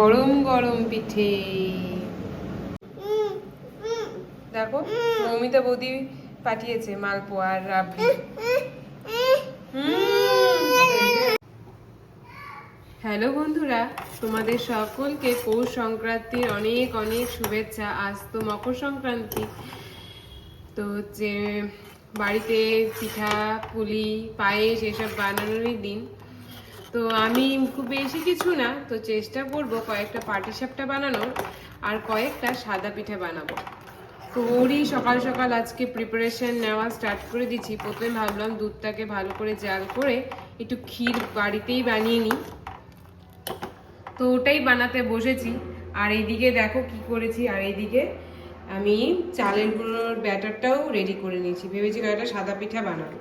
গরম গরম পিঠে। দেখো মৌমিতা বৌদি পাঠিয়েছে মালপোয়া আর রাবড়ি। হ্যালো বন্ধুরা, তোমাদের সকলকে পৌষ সংক্রান্তির অনেক অনেক শুভেচ্ছা। আজ তো মকর সংক্রান্তি। তো হচ্ছে বাড়িতে পিঠা, পুলি, পায়েস, এসব বানানোরই দিন। তো আমি খুব বেশি কিছু না, তো চেষ্টা করব কয়েকটা পাটিসাপটা বানানোর আর কয়েকটা সাদা পিঠে বানাবো। তো ওরই সকাল সকাল আজকে প্রিপারেশন নেওয়া স্টার্ট করে দিচ্ছি। প্রথমে ভাবলাম দুধটাকে ভালো করে জাল করে একটু ক্ষীর বাড়িতেই বানিয়ে নিই। তো ওটাই বানাতে বসেছি। আর এইদিকে দেখো কি করেছি, আর এইদিকে আমি চালের গুঁড়োর ব্যাটারটাও রেডি করে নিয়েছি। ভেবেছি কয়েকটা সাদা পিঠা বানাবো।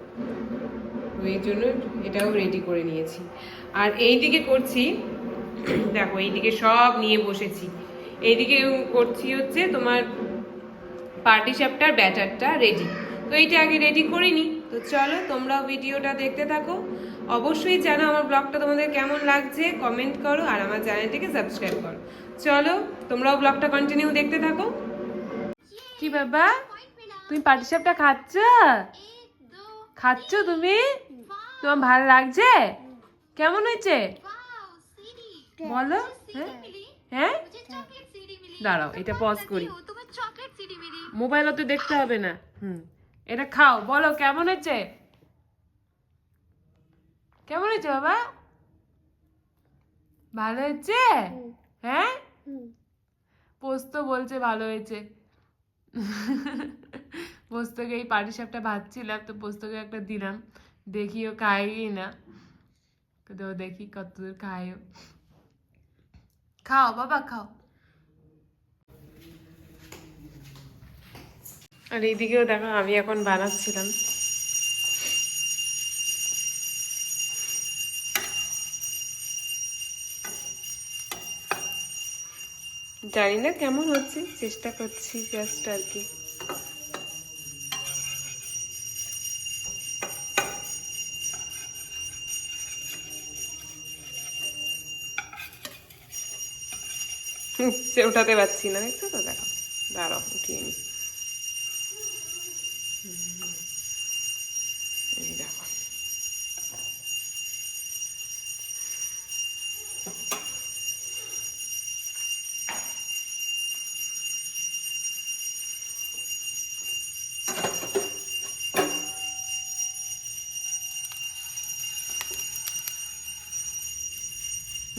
তো এই জন্য এটাও রেডি করে নিয়েছি। আর এইদিকে করছি দেখো এইদিকে সব নিয়ে বসেছি। এইদিকে করছি হচ্ছে তোমার পার্টি সাপটার ব্যাটারটা রেডি তো এইটা আগে রেডি করিনি তো চলো তোমরাও ভিডিওটা দেখতে থাকো। অবশ্যই জানো আমার ব্লগটা তোমাদের কেমন লাগছে কমেন্ট করো আর আমার চ্যানেলটিকে সাবস্ক্রাইব করো। চলো তোমরাও ব্লগটা কন্টিনিউ দেখতে থাকো। কি বাবা? তুমি পার্টি সাপটা খাচ্ছ? খাচ্ছ তুমি? তোমার ভালো লাগছে? কেমন হয়েছে? বলো হ্যাঁ? হ্যাঁ? দাঁড়াও, এটা পজ করি। মোবাইল তো দেখতে হবে না। হুম, এটা খাও, বলো, কেমন হয়েছে? কেমন হয়েছে বাবা? ভালো হয়েছে? হ্যাঁ? পোস্ত বলছে ভালো হয়েছে। পোস্তকে এই পাটি সাপটা ভাজছিলাম, তো পোস্তকে একটা দিলাম। খায় কি না তো দেখি কতদূর ও খাও বাবা খাও আর এইদিকেও দেখো, আমি এখন বানাচ্ছিলাম। জানি না কেমন হচ্ছে, চেষ্টা করছি জাস্ট আর কি। সে উঠাতে পারছি না দেখছ তো? দেখো দাঁড়াও উঠিয়ে নি।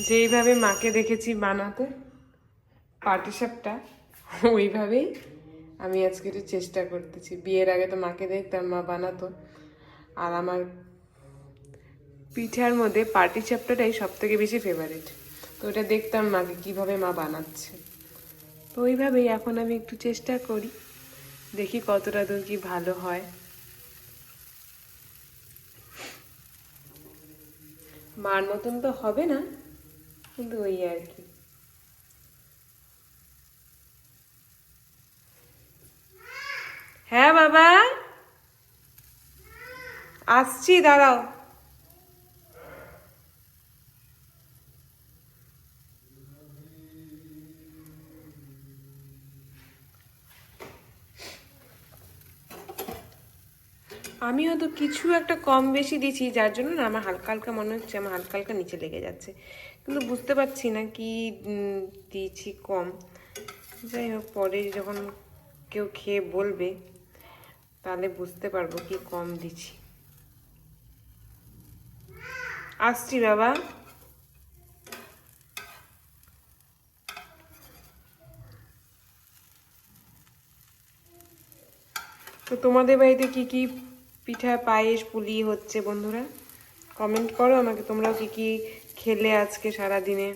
যেইভাবে মাকে দেখেছি বানাতে পাটিসাপটা ওইভাবেই আমি আজকে একটু চেষ্টা করতেছি। বিয়ের আগে তো মাকে দেখতাম, মা বানাতো। আর আমার পিঠার মধ্যে পাটি চাপটাটাই সব থেকে বেশি ফেভারিট তো ওটা দেখতাম মাকে কীভাবে মা বানাচ্ছে। তো ওইভাবেই এখন আমি একটু চেষ্টা করি। দেখি কতটা দূর কি ভালো হয়। মার মতন তো হবে না, কিন্তু ওই আর কি। হ্যাঁ বাবা। আসছি, দাঁড়াও। আমিও তো কিছু একটা কম বেশি দিছি যার জন্য না আমার হালকা হালকা মনে হচ্ছে, আমার হালকা হালকা নিচে লেগে যাচ্ছে। কিন্তু বুঝতে পারছি না কি দিয়েছি কম। যাই হোক, পরে যখন কেউ খেয়ে বলবে। তাহলে বুঝতে পারব কি কম দিছি আসছি বাবা। তো তোমাদের বাড়িতে কি কি পিঠা পায়েস পুলি হচ্ছে বন্ধুরা? কমেন্ট করো, আমাকে তোমরাও কি কি খেলে আজকে সারা দিনে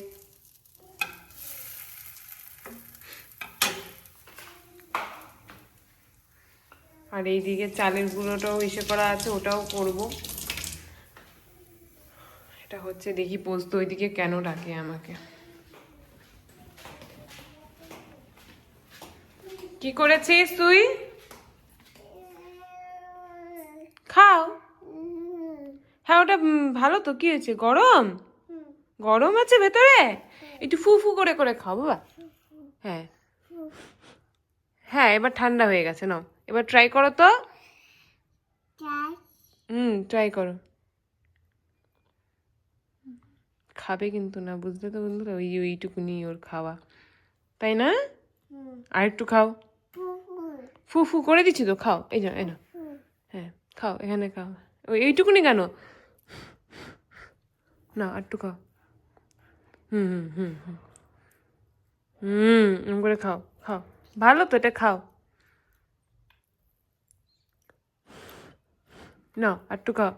আর এইদিকে চালের গুঁড়োটাও ইসে করা আছে ওটাও করব। এটা হচ্ছে দেখি পোস্ত ওইদিকে কেন ডাকে আমাকে। কি করেছিস তুই? খাও। হ্যাঁ ওটা ভালো তো কি হয়েছে? গরম? গরম আছে ভেতরে? একটু ফু ফু করে করে খাও বাবা। হ্যাঁ। হ্যাঁ এবার ঠান্ডা হয়ে গেছে, নাও। এবার ট্রাই করো তো। হুম ট্রাই করো। খাবে কিন্তু না, বুঝলে তো বন্ধুরা? ওই ওইটুকুনি ওর খাওয়া। তাই না? আর একটু খাও। ফু ফু করে দিচ্ছি তো, খাও। এই না হ্যাঁ খাও, এখানে খাও। ওই এইটুকুনি কেন? না আর একটু খাও। হুম হুম হুম হুম। হুম করে খাও খাও। ভালো তো এটা খাও। না আর একটু খাও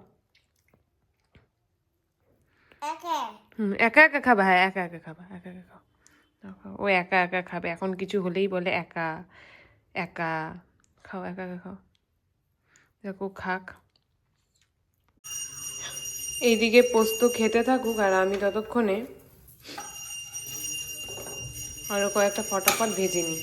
হুম একা একা খাবা? হ্যাঁ একা একা খাবা একা একা খাও। ও একা একা খাবে এখন কিছু হলেই বলে একা একা। খাও একা একা খাও। দেখো খাক। এইদিকে পোস্ত খেতে থাকুক আর আমি ততক্ষণে আরও কয়েকটা ফটাফট ভেজে নিই।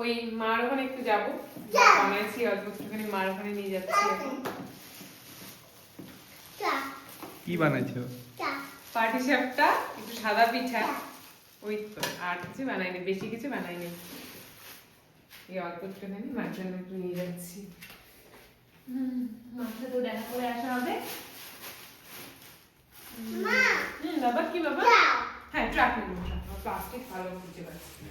ওই মার ওখানে একটু যাব। বানাইছি অল্প একটুখানি মার ওখানে নিয়ে যাচ্ছি এখন। কি বানাইছো? পাটি সাপটা একটু সাদা পিঠা। ওই তো আর কিছু বানাইনি বেশি কিছু বানাইনি। এই অল্প একটুখানি মার জন্য একটু নিয়ে যাচ্ছি। মাকে তো দেখা করে আসা হবে। হুম বাবা কি বাবা? হ্যাঁ ট্রাক নেব প্লাস্টিক ভালো খুঁজে পাচ্ছি না।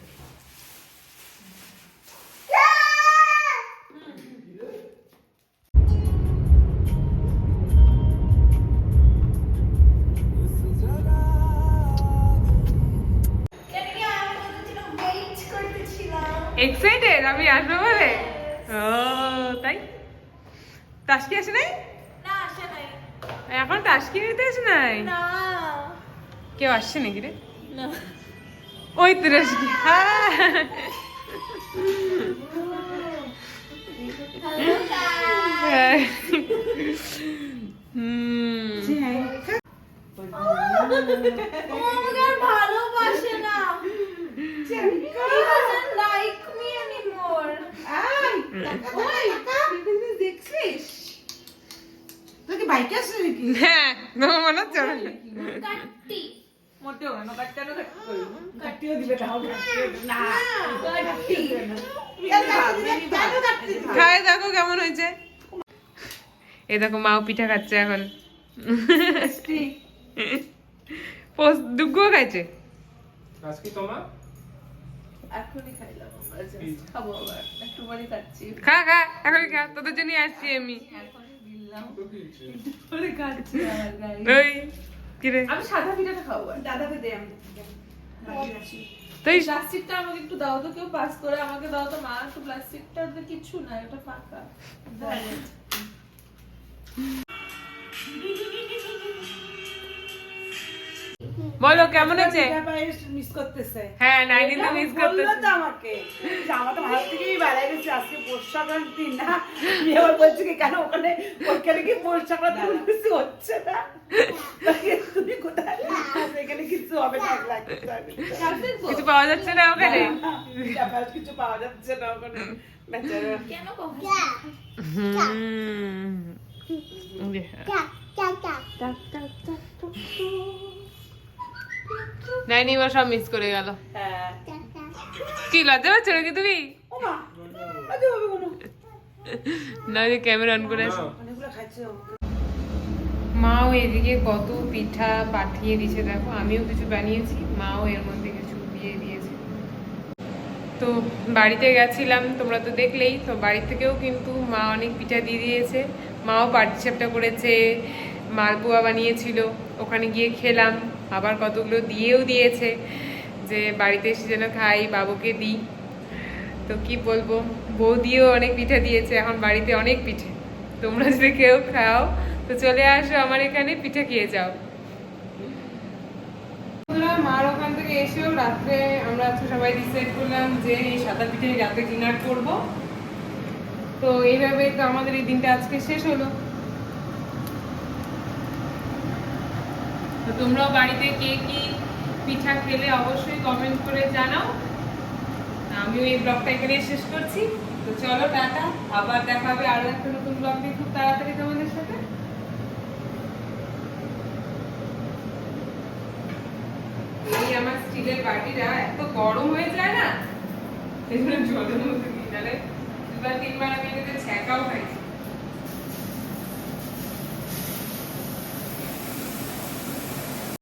এক্সাইটেড আমি আসব বলে? ও তাই? টাস্কি আসে নাই? এখন টাস্কি নিতে আসে নাই? কেউ আসছে নাকি রে? ওই তো টাস্কি। হ্যাঁ। ভালোবাসে না লাইক মি এনিমোর দেখছিস তোকে বাইকে আসছে নাকি হ্যাঁ তোমার মনে হচ্ছে ওরা? মোটেও না কাটতে কাটতেও দিবে না। না কাটতে খায় দেখো কেমন হয়েছে। এই দেখো মাও পিঠা খাচ্ছে এখন। পোস্ট দুগ্গো খাইছে? খা খা এখন খা তোদের জন্য আসছি কিরে আমি সাদা পিঠাটা খাব। দাদাকে দে আমি তুই প্লাস্টিকটা আমাকে একটু দাও তো কেউ পাস করে আমাকে দাও তো মা তো প্লাস্টিকটা তো কিছু না এটা ফাঁকা। বলো কেমন আছে? মিস করতেছে। হ্যাঁ নাইনি তো মিস বলল করতেছে। তো আমাকে। আমার তো ভারত থেকেই বেড়াই গেছে আজকে পৌষ সংক্রান্তি না। মেয়ে আবার বলছে কি কেন ওখানে ওখানে কি পৌষ সংক্রান্তি কিছু হচ্ছে না? তুমি কোথায়? এখানে কিছু হবে না কিছু পাওয়া যাচ্ছে না ওখানে? ব্যাপার কিছু পাওয়া যাচ্ছে না ওখানে। বেচারা। কেন হুম। নাইনি এবার সব মিস করে গেল। হ্যাঁ। কি লজ্জা পাচ্ছ নাকি তুমি? নাইনি ক্যামেরা অন করে। মাও এদিকে কত পিঠা পাঠিয়ে দিয়েছে দেখো আমিও কিছু বানিয়েছি মাও এর মধ্যে কিছু দিয়ে দিয়েছে। তো বাড়িতে গেছিলাম তোমরা তো দেখলেই তো বাড়ি থেকেও কিন্তু মা অনেক পিঠা দিয়ে দিয়েছে মাও পাটিসাপটা করেছে মালপোয়া বানিয়েছিল। ওখানে গিয়ে খেলাম। আবার কতগুলো দিয়েও দিয়েছে যে বাড়িতে এসে যেন খাই, বাবুকে দিই। তো কি বলব? বৌদিও অনেক পিঠা দিয়েছে। এখন বাড়িতে অনেক পিঠে। তোমরা যদি কেউ খাও, তো চলে আসো আমার এখানে, পিঠে খেয়ে যাও। মার ওখান থেকে এসেও রাত্রে আমরা আজকে সবাই ডিসাইড করলাম যে এই সাদা পিঠে রাতে ডিনার করব। তো এইভাবে তো আমাদের এই দিনটা আজকে শেষ হলো। তো তোমরাও বাড়িতে কে কি পিঠা খেলে অবশ্যই কমেন্ট করে জানাও। আমিও এই ব্লগটা এখানে শেষ করছি। তো চলো টাটা, আবার দেখা হবে আরও একটা নতুন ব্লগ নিয়ে খুব তাড়াতাড়ি তোমাদের সাথে। এই আমার স্টিলের বাটিটা এত গরম হয়ে যায় না জন্য জলের মধ্যে দিই নাহলে দুবার তিনবার আমি এটাতে ছ্যাঁকাও খাইছি